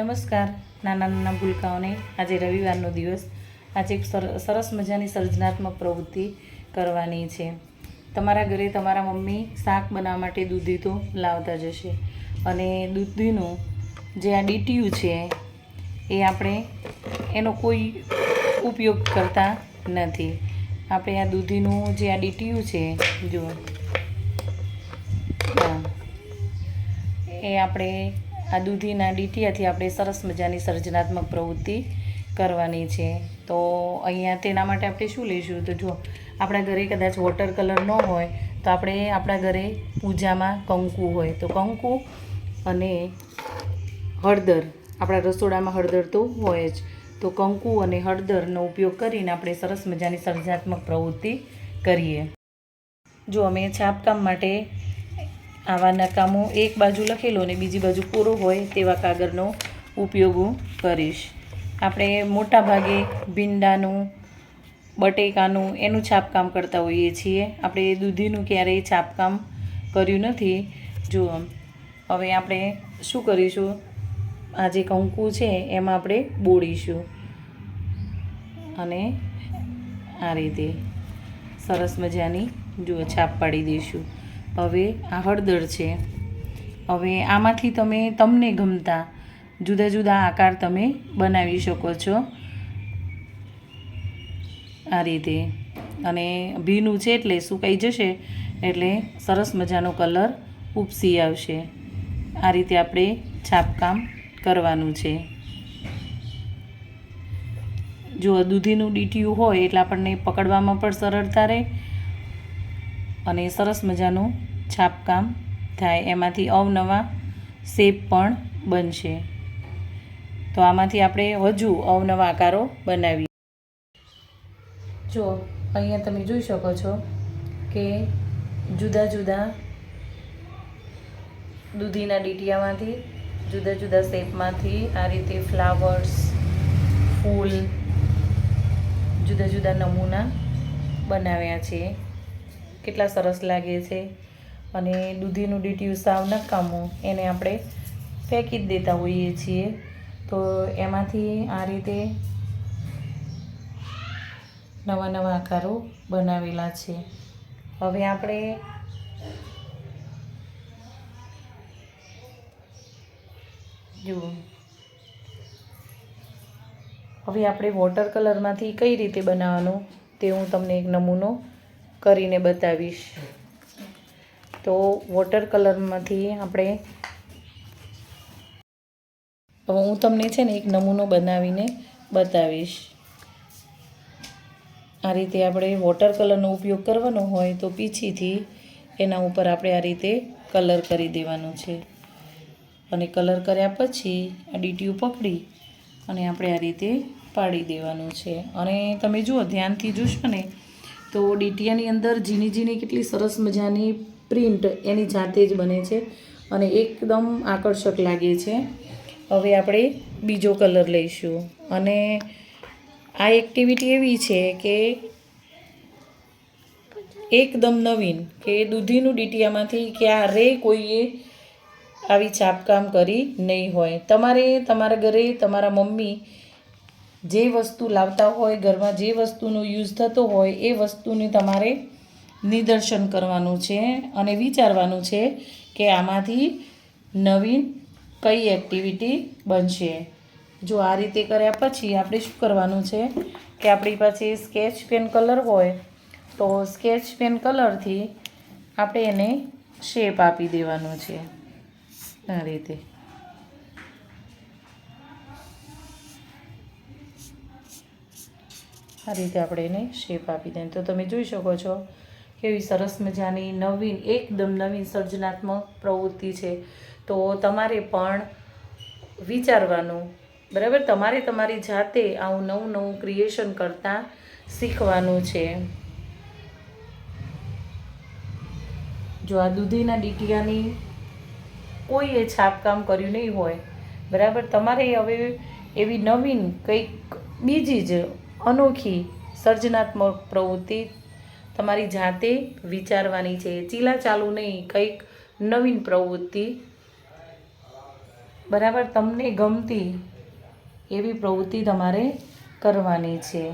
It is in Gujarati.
નમસ્કાર, નાના નાના ભૂલકાઓને. આજે રવિવારનો દિવસ. આજે એક સર- સરસ મજાની સર્જનાત્મક પ્રવૃત્તિ કરવાની છે. તમારા ઘરે તમારા મમ્મી શાક બનાવવા માટે દૂધી તો લાવતા જ હશે. અને દૂધીનું જે આ ડીટીયું છે, એ આપણે એનો કોઈ ઉપયોગ કરતા નથી. આપણે આ દૂધીનું જે આ ડીટીયું છે, જુઓ. એ આપણે આ દૂધીના ડીટીયાથી આપણે સરસ મજાની સર્જનાત્મક પ્રવૃત્તિ કરવાની છે. તો અહીંયા તેના માટે આપણે શું લઈશું? તો જો આપણા ઘરે કદાચ વોટર કલર ન હોય, તો આપણે આપણા ઘરે પૂજામાં કંકુ હોય. તો કંકુ અને હળદર, આપણા રસોડામાં હળદર તો હોય જ. તો કંકુ અને હળદરનો ઉપયોગ કરીને આપણે સરસ મજાની સર્જનાત્મક પ્રવૃત્તિ કરીએ. જો અમે છાપકામ માટે આવા નકામો એક બાજુ લખેલો અને બીજી બાજુ કોરો હોય તેવા કાગળનો ઉપયોગ હું કરીશ. આપણે મોટા ભાગે ભીંડાનું, બટેકાનું એનું છાપકામ કરતા હોઈએ છીએ. આપણે દૂધીનું ક્યારેય છાપકામ કર્યું નથી. જો હવે આપણે શું કરીશું? આ જે કંકુ છે એમાં આપણે બોળીશું. અને આ રીતે સરસ મજાની જુઓ, છાપ પાડી દઈશું. હવે આ હળદર છે. હવે આમાંથી તમે તમને ગમતા જુદા જુદા આકાર તમે બનાવી શકો છો. આ રીતે. અને ભીનું છે એટલે સુકાઈ જશે એટલે સરસ મજાનો કલર ઉપસી આવશે. આ રીતે આપણે છાપકામ કરવાનું છે. જો દૂધીનું ડીટીયું હોય એટલે આપણને પકડવામાં પણ સરળતા રહે. અને સરસ મજાનું છાપકામ થાય. એમાંથી અવનવા શેપ પણ બનશે. તો આમાંથી આપણે હજુ અવનવા આકારો બનાવીએ. જો, અહીંયા તમે જોઈ શકો છો કે જુદા જુદા દૂધીના ડીટીયામાંથી, જુદા જુદા શેપમાંથી આ રીતે ફ્લાવર્સ, ફૂલ, જુદા જુદા નમૂના બનાવ્યા છે. કેટલા સરસ લાગે છે. અને દૂધીનું ડીટીયું સાવ નકામું એને આપણે ફેંકી જ દેતા હોઈએ છીએ. તો એમાંથી આ રીતે નવા નવા આકારો બનાવેલા છે. હવે આપણે જુઓ. હવે આપણે વોટર કલરમાંથી કઈ રીતે બનાવવાનું તે હું તમને એક નમૂનો કરીને બતાવીશ. તો વોટર કલરમાંથી આપણે હવે હું તમને છે ને એક નમૂનો બનાવીને બતાવીશ. આ રીતે આપણે વોટર કલરનો ઉપયોગ કરવાનો હોય તો પીછીથી એના ઉપર આપણે આ રીતે કલર કરી દેવાનું છે. અને કલર કર્યા પછી આ ડીટીયું પકડી અને આપણે આ રીતે પાડી દેવાનું છે. અને તમે જુઓ, ધ્યાનથી જોશો ને તો ડીટીયાની અંદર ઝીણી ઝીણી કેટલી સરસ મજાની પ્રિન્ટ એની જાતે જ બને છે અને એકદમ આકર્ષક લાગે છે. હવે આપણે બીજો કલર લઈશું અને આ એક્ટિવિટી એવી છે કે એકદમ નવીન કે દૂધીનું ડીટીયામાંથી ક્યારે કોઈએ આવી છાપકામ કરી નહીં હોય. તમારે તમારા ઘરે તમારા મમ્મી જે વસ્તુ લાવતા હોય, ઘરમાં જે વસ્તુનો યુઝ થતો હોય, એ વસ્તુને તમારે નિદર્શન કરવાનું છે અને વિચારવાનું છે કે આમાંથી નવીન કઈ એક્ટિવિટી બનશે. જો આ રીતે કર્યા પછી આપણે શું કરવાનું છે કે આપણી પાસે સ્કેચ પેન કલર હોય, તો સ્કેચ પેન કલરથી આપણે એને શેપ આપી દેવાનો છે. આ રીતે. આ રીતે આપણે એને શેપ આપી દઈએ. તો તમે જોઈ શકો છો કેવી સરસ મજાની નવીન, એકદમ નવીન સર્જનાત્મક પ્રવૃત્તિ છે. તો તમારે પણ વિચારવાનું, બરાબર? તમારે તમારી જાતે આવું નવું નવું ક્રિએશન કરતાં શીખવાનું છે. જો આ દૂધીના ડીટીયાની કોઈએ છાપકામ કર્યું નહીં હોય, બરાબર? તમારે હવે એવી નવીન કંઈક બીજી જ અનોખી સર્જનાત્મક પ્રવૃત્તિ તમારી જાતે વિચારવાની છે. ચીલા ચાલુ નહીં, કંઈક નવીન પ્રવૃત્તિ. બરાબર, તમને ગમતી એવી પ્રવૃત્તિ તમારે કરવાની છે.